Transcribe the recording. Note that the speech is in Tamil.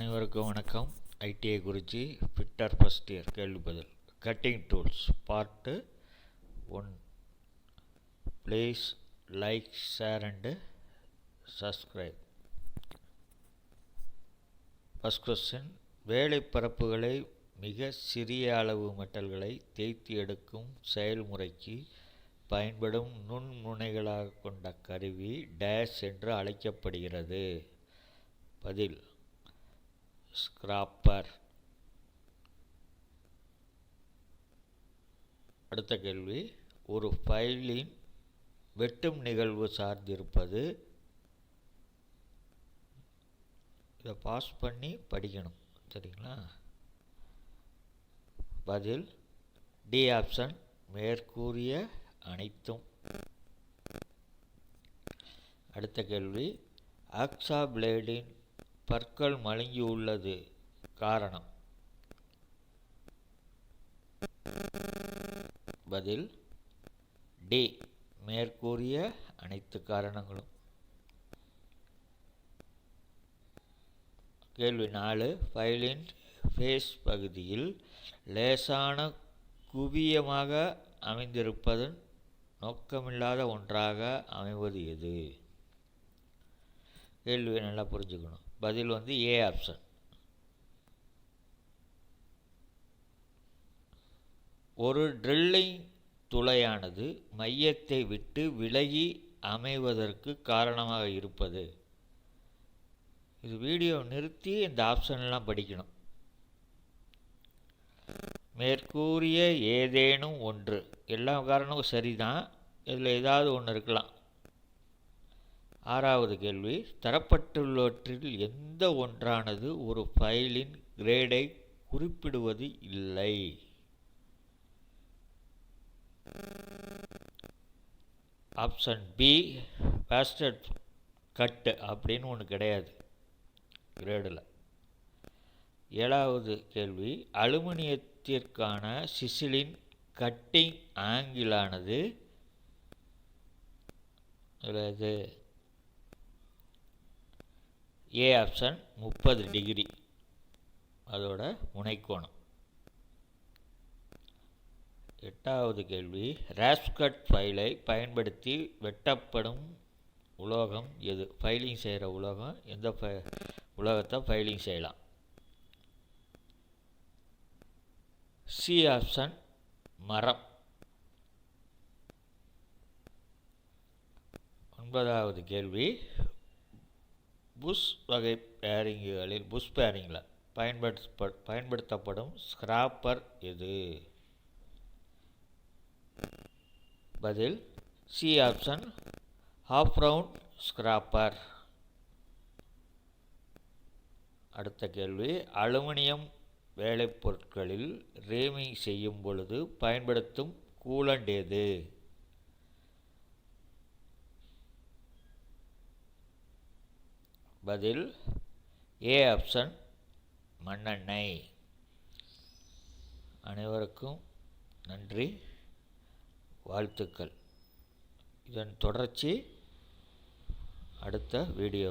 அனைவருக்கும் வணக்கம். ITI Kurichi fitter first year கேள்வி பதில். Cutting tools part one please like share and subscribe first question வேலை பரப்புகளை மிக சிறிய அளவு மெட்டல்களை தேய்த்து எடுக்கும் செயல்முறைக்கு பயன்படும் நுண்முனைகளாக கொண்ட கருவி டேஷ் என்று அழைக்கப்படுகிறது. பதில். ஸ்கிராப்பர் அடுத்த கேள்வி. ஒரு ஃபைலின் வெட்டும் நிகழ்வு சார்ந்திருப்பது இதை பாஸ் பண்ணி படிக்கணும் சரிங்களா? பதில் டி ஆப்ஷன் மேற்கூறிய அனைத்தும். அடுத்த கேள்வி ஆக்ஸா பிளேடின் பற்கள் மழுங்கியுள்ளது. காரணம். பதில் டி மேற்கூறிய அனைத்து காரணங்களும். கேள்வி நாலு. ஃபைலின் ஃபேஸ் பகுதியில் லேசான குவியமாக அமைந்திருப்பதன் நோக்கமில்லாத ஒன்றாக அமைவது எது? கேள்வியை நல்லா புரிஞ்சுக்கணும். பதில் வந்து ஏ ஆப்ஷன் ஒரு ட்ரில்லிங் துளையானது மையத்தை விட்டு விலகி அமைவதற்கு காரணமாக இருப்பது. இது வீடியோ நிறுத்தி இந்த ஆப்ஷன்லாம் படிக்கணும். மேற்கூறிய ஏதேனும் ஒன்று. எல்லா காரணமும் சரிதான். இதில் ஏதாவது ஒன்று இருக்கலாம். ஆறாவது கேள்வி தரப்பட்டுள்ளவற்றில் எந்த ஒன்றானது ஒரு ஃபைலின் கிரேடை குறிப்பிடுவது இல்லை? ஆப்ஷன் பி பேஸ்டட் கட்டு அப்படின்னு ஒன்று கிடையாது கிரேடில். ஏழாவது கேள்வி அலுமினியத்திற்கான சிசிலின் கட்டிங் ஆங்கிளானது இது ஏ ஆப்ஷன் முப்பது டிகிரி அதோட முனைக்கோணம். எட்டாவது கேள்வி ரேஸ்கட் ஃபைலை பயன்படுத்தி வெட்டப்படும் உலோகம் எது? ஃபைலிங் செய்கிற உலோகம் எந்த ஃபை உலோகத்தை ஃபைலிங் செய்யலாம். சி ஆப்ஷன் மரம். ஒன்பதாவது கேள்வி புஷ் வகை பேரிங்குகளில் புஷ் பேரிங்கில் பயன்படுத்த பயன்படுத்தப்படும் ஸ்கிராப்பர் எது? பதில் C option half round scraper அடுத்த கேள்வி அலுமினியம் வேலைப்பொருட்களில் ரேமிங் செய்யும் பொழுது பயன்படுத்தும் கூலண்ட் எது? பதில் ஏ ஆப்ஷன் மண்ணெண்ணெய். அனைவருக்கும் நன்றி வாழ்த்துக்கள். இதன் தொடர்ச்சி அடுத்த வீடியோ